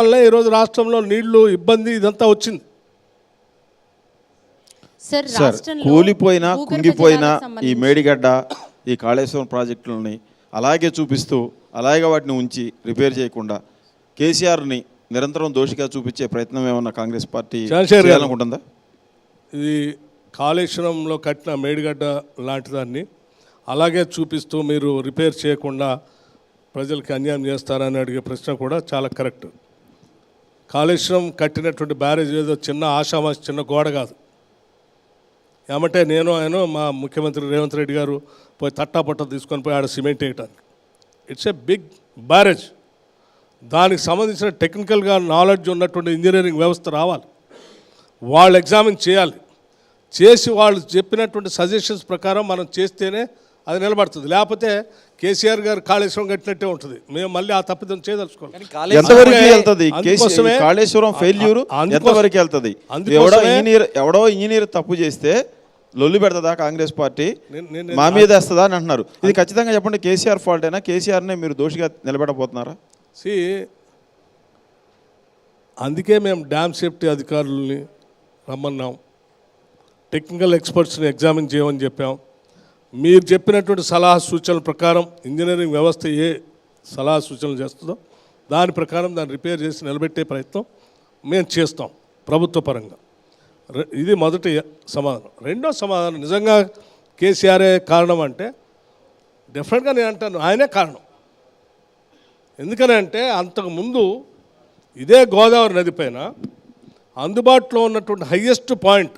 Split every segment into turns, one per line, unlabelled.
వల్లే ఈరోజు రాష్ట్రంలో నీళ్ళు ఇబ్బంది ఇదంతా వచ్చింది
సార్
కూలిపోయిన కుంగిపోయిన ఈ మేడిగడ్డ ఈ కాళేశ్వరం ప్రాజెక్టులని అలాగే చూపిస్తూ అలాగే వాటిని ఉంచి రిపేర్ చేయకుండా కేసీఆర్ని నిరంతరం దోషిగా చూపించే ప్రయత్నం ఏమన్నా కాంగ్రెస్ పార్టీ. చేయాలనుకుంటుందా
ఇది కాళేశ్వరంలో కట్టిన మేడిగడ్డ లాంటి దాన్ని అలాగే చూపిస్తూ మీరు రిపేర్ చేయకుండా ప్రజలకు అన్యాయం చేస్తారని అడిగే ప్రశ్న కూడా చాలా కరెక్ట్ కాళేశ్వరం కట్టినటువంటి బ్యారేజ్ ఏదో చిన్న ఆషామాషి చిన్న గోడ కాదు. ఏమంటే నేను ఆయన మా ముఖ్యమంత్రి రేవంత్ రెడ్డి గారు పోయి తట్టాపట్ట తీసుకొని పోయి ఆడ సిమెంట్ వేయటానికి. ఇట్స్ ఏ బిగ్ బ్యారేజ్ దానికి సంబంధించిన టెక్నికల్గా నాలెడ్జ్ ఉన్నటువంటి ఇంజనీరింగ్ వ్యవస్థ రావాలి. వాళ్ళు ఎగ్జామిన్ చేయాలి. చేసి వాళ్ళు చెప్పినటువంటి సజెషన్స్ ప్రకారం మనం చేస్తేనే అది నిలబడుతుంది. లేకపోతే కేసీఆర్ గారు కాళేశ్వరం కట్టినట్టే ఉంటుంది. మేము మళ్ళీ ఆ తప్పిదం చేయదలుచుకోవాలి
ఎంతవరకు వెళ్తుంది? కాళేశ్వరం ఫెయిల్యూర్ ఎంతవరకు వెళ్తుంది? ఎవడో ఇంజనీర్ ఎవడో ఇంజనీర్ తప్పు చేస్తే లొల్లి పెడతదా కాంగ్రెస్ పార్టీ? మా మీద వేస్తుందా అని అంటున్నారు. ఇది ఖచ్చితంగా చెప్పండి కేసీఆర్ ఫాల్ట్ అయినా కేసీఆర్నే మీరు దోషిగా నిలబెట్టబోతున్నారా
సి అందుకే మేము డ్యామ్ సేఫ్టీ అధికారులని రమ్మన్నాం. టెక్నికల్ ఎక్స్పర్ట్స్ని ఎగ్జామిన్ చేయమని చెప్పాం. మీరు చెప్పినటువంటి సలహా సూచనల ప్రకారం ఇంజనీరింగ్ వ్యవస్థ ఏ సలహా సూచనలు చేస్తుందో దాని ప్రకారం దాన్ని రిపేర్ చేసి నిలబెట్టే ప్రయత్నం మేము చేస్తాం ప్రభుత్వ పరంగా. ఇది మొదటి సమాధానం. రెండో సమాధానం నిజంగా కేసీఆరే కారణం అంటే డెఫినెట్గా నేను అంటాను ఆయనే కారణం. ఎందుకని అంటే అంతకుముందు ఇదే గోదావరి నది పైన అందుబాటులో ఉన్నటువంటి హయ్యెస్ట్ పాయింట్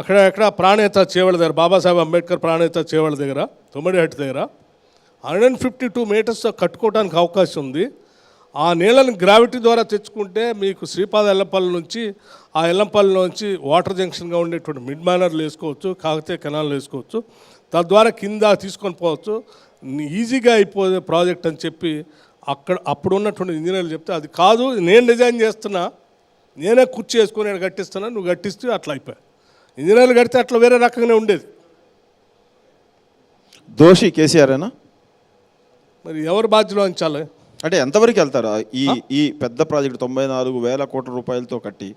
అక్కడ ఎక్కడ ప్రాణేత చేవల దగ్గర బాబాసాహెబ్ అంబేద్కర్ ప్రాణేత చేవల దగ్గర తొమ్మిడిహట్టు దగ్గర hundred and fifty two metres కట్టుకోవడానికి అవకాశం ఉంది. ఆ నీళ్ళని గ్రావిటీ ద్వారా తెచ్చుకుంటే మీకు శ్రీపాద ఎల్లంపల్లి నుంచి ఆ ఎల్లంపల్లి నుంచి వాటర్ జంక్షన్గా ఉండేటువంటి మిడ్ మైనర్లు వేసుకోవచ్చు కాకతీయ కెనాల్ వేసుకోవచ్చు. తద్వారా కింద తీసుకొని పోవచ్చు. ఈజీగా అయిపోయే ప్రాజెక్ట్ అని చెప్పి అక్కడ అప్పుడు ఉన్నటువంటి ఇంజనీర్లు చెప్తే అది కాదు నేను డిజైన్ చేస్తున్నా నేనే కుర్చీ వేసుకొని నేను కట్టిస్తున్నా నువ్వు కట్టిస్తే అట్లా అయిపోయాయి. ఇంజనీర్లు కడితే అట్లా వేరే రకంగానే ఉండేది.
దోషి కేసీఆరేనా
మరి ఎవరు బాధ్యత వహించాలి
అంటే ఎంతవరకు వెళ్తారు? ఈ ఈ పెద్ద ప్రాజెక్టు తొంభై నాలుగు వేల కోట్ల రూపాయలతో కట్టి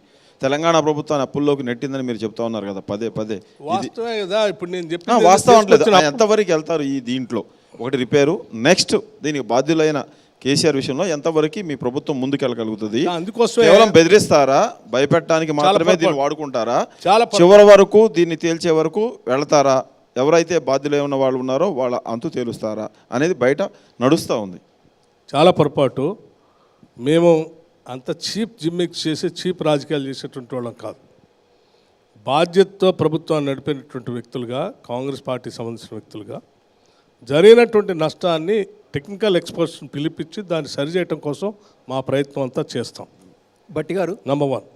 తెలంగాణ ప్రభుత్వాన్ని అప్పుల్లోకి నెట్టిందని మీరు చెప్తా ఉన్నారు కదా పదే పదే.
వాస్తవమే కదా ఇప్పుడు నేను చెప్పిన
వాస్తవం ఎంతవరకు వెళ్తారు ఈ దీంట్లో? ఒకటి రిపేరు నెక్స్ట్ దీనికి బాధ్యులైన కేసీఆర్ విషయంలో ఎంతవరకు మీ ప్రభుత్వం ముందుకెళ్ళగలుగుతుంది?
అందుకోసమే
కేవలం బెదిరిస్తారా? భయపెట్టడానికి మాత్రమే దీన్ని. వాడుకుంటారా?
చాలా.
చివరి వరకు దీన్ని తేల్చే వరకు వెళతారా? ఎవరైతే బాధ్యులై ఉన్న వాళ్ళు ఉన్నారో వాళ్ళ అంతు తేలుస్తారా? అనేది బయట నడుస్తూ ఉంది.
చాలా పొరపాటు. మేము అంత చీప్ జిమ్మిక్స్ చేసి చీప్ రాజకీయాలు చేసేటువంటి వాళ్ళం కాదు. బాధ్యతతో ప్రభుత్వాన్ని నడిపినటువంటి వ్యక్తులుగా కాంగ్రెస్ పార్టీ సంబంధించిన వ్యక్తులుగా జరిగినటువంటి నష్టాన్ని టెక్నికల్ ఎక్స్పర్ట్స్ని పిలిపించి దాన్ని సరిచేయటం కోసం మా ప్రయత్నం అంతా చేస్తాం.
బట్టి గారు.
నంబర్ వన్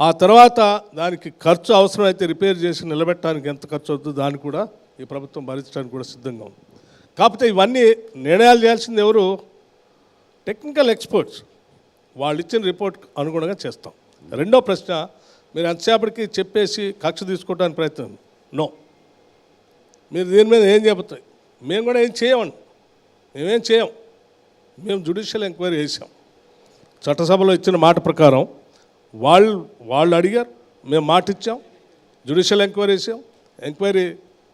ఆ తర్వాత దానికి ఖర్చు అవసరమైతే రిపేర్ చేసి నిలబెట్టడానికి ఎంత ఖర్చు అవుతుందో దాన్ని కూడా ఈ ప్రభుత్వం భరించడానికి కూడా సిద్ధంగా ఉంది. కాకపోతే ఇవన్నీ నిర్ణయాలు చేయాల్సింది ఎవరు? టెక్నికల్ ఎక్స్పర్ట్స్ వాళ్ళు ఇచ్చిన రిపోర్ట్ అనుగుణంగా చేస్తాం. రెండో ప్రశ్న మీరు ఎంతసేపటికి చెప్పేసి కక్ష తీసుకోవడానికి ప్రయత్నం? నో మీరు దీని మీద ఏం చెబుతాయి మేము కూడా ఏం చేయమండి. మేమేం చేయం? మేము జుడిషియల్ ఎంక్వైరీ చేసాం చట్టసభలో ఇచ్చిన మాట ప్రకారం వాళ్ళు వాళ్ళు అడిగారు మేము మాట ఇచ్చాం జుడిషియల్ ఎంక్వైరీ చేసాం ఎంక్వైరీ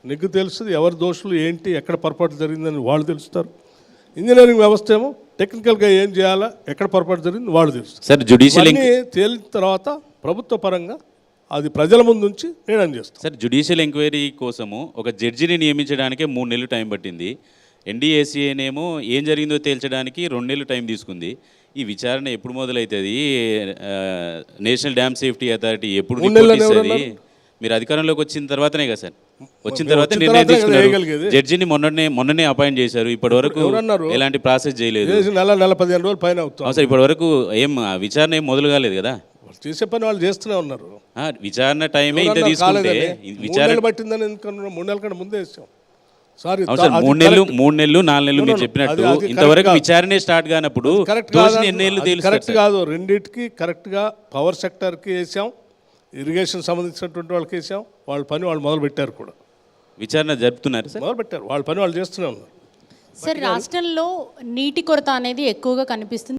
నీకు తెలుస్తుంది ఎవరి దోషులు ఏంటి ఎక్కడ పొరపాటు జరిగిందని వాళ్ళు తెలుస్తారు. ఇంజనీరింగ్ వ్యవస్థ ఏమో టెక్నికల్గా ఏం చేయాలా ఎక్కడ పొరపాటు జరిగింది వాళ్ళు తెలుస్తారు.
సార్ జుడిషియల్
తేలిన తర్వాత ప్రభుత్వ పరంగా అది ప్రజల ముందు ఉంచి నిర్ణయం చేస్తాం.
సార్ జుడిషియల్ ఎంక్వైరీ కోసము ఒక జడ్జిని నియమించడానికే మూడు నెలలు టైం పట్టింది. ఎన్డీఏసీఏనేమో ఏం జరిగిందో తేల్చడానికి రెండు నెలలు టైం తీసుకుంది. ఈ విచారణ ఎప్పుడు మొదలవుతుంది నేషనల్ డ్యామ్ సేఫ్టీ అథారిటీ ఎప్పుడు రిపోర్ట్ ఇస్తుంది? మీరు అధికారంలోకి వచ్చిన తర్వాతనే కదా సార్. వచ్చిన తర్వాత నిర్ణయం తీసుకున్నారు. జడ్జిని మొన్ననే మొన్ననే అపాయింట్ చేశారు. ఇప్పటి వరకు? ఎలాంటి ప్రాసెస్ చేయలేదు.
నెల నెల పదిహేను రోజులు పైన
సార్ ఇప్పటి వరకు ఏం ఆ విచారణ ఏం మొదలు కాలేదు కదా.
వాళ్ళు చేసే పని వాళ్ళు చేస్తూనే ఉన్నారు.
విచారణ టైమే ఇంత తీసుకుంటే విచారణ
పట్టిందని మూడు నెలల కంటే ముందే ఇస్తాం సారీ
మూడు నెలలు మూడు నెలలు నాలుగు నెలలు మీరు. చెప్పినట్టు ఇంతవరకు. విచారణే స్టార్ట్ కానప్పుడు
కరెక్ట్? కాదు రెండింటికి కరెక్ట్గా పవర్ సెక్టర్కి వేసాం. ఇరిగేషన్ సంబంధించినటువంటి వాళ్ళకి వేసాం. వాళ్ళ పని వాళ్ళు మొదలు పెట్టారు కూడా.
విచారణ జరుపుతున్నారు సార్?
మొదలు పెట్టారు వాళ్ళ పని వాళ్ళు చేస్తూనే ఉన్నారు.
సార్ రాష్ట్రంలో నీటి కొరత అనేది ఎక్కువగా కనిపిస్తుంది.